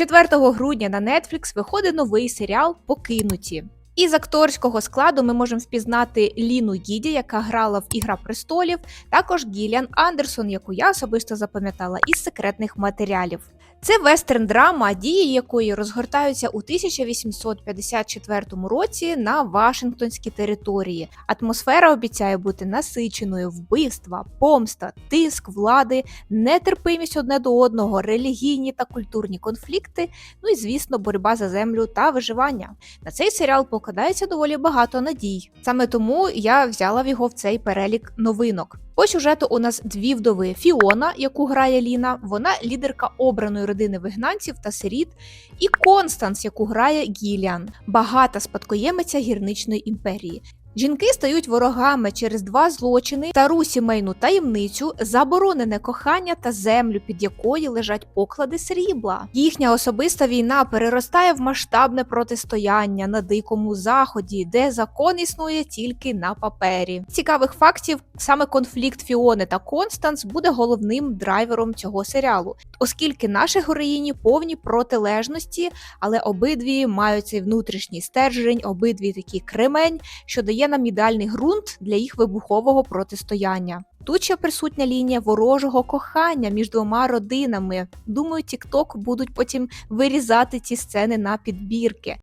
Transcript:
4 грудня на Netflix виходить новий серіал Покинуті. Із акторського складу ми можемо впізнати Ліну Гіді, яка грала в Ігра престолів, також Гіліан Андерсон, яку я особисто запам'ятала із секретних матеріалів. Це вестерн-драма, дії якої розгортаються у 1854 році на Вашингтонській території. Атмосфера обіцяє бути насиченою, вбивства, помста, тиск влади, нетерпимість одне до одного, релігійні та культурні конфлікти, ну і звісно, боротьба за землю та виживання. На цей серіал покладається доволі багато надій. Саме тому я взяла його в цей перелік новинок. По сюжету у нас дві вдови: Фіона, яку грає Ліна, вона лідерка обраної родини вигнанців та сиріт, і Констанс, яку грає Гіліан, багата спадкоємиця гірничної імперії. Жінки стають ворогами через два злочини, стару сімейну таємницю, заборонене кохання та землю, під якою лежать поклади срібла. Їхня особиста війна переростає в масштабне протистояння на дикому заході, де закон існує тільки на папері. Цікавих фактів саме конфлікт Фіони та Констанс буде головним драйвером цього серіалу, оскільки наші героїні повні протилежності, але обидві мають цей внутрішній стержень, обидві такі кремень, що дає нам ідеальний ґрунт для їх вибухового протистояння. Тут ще присутня лінія ворожого кохання між двома родинами. Думаю, TikTok будуть потім вирізати ці сцени на підбірки.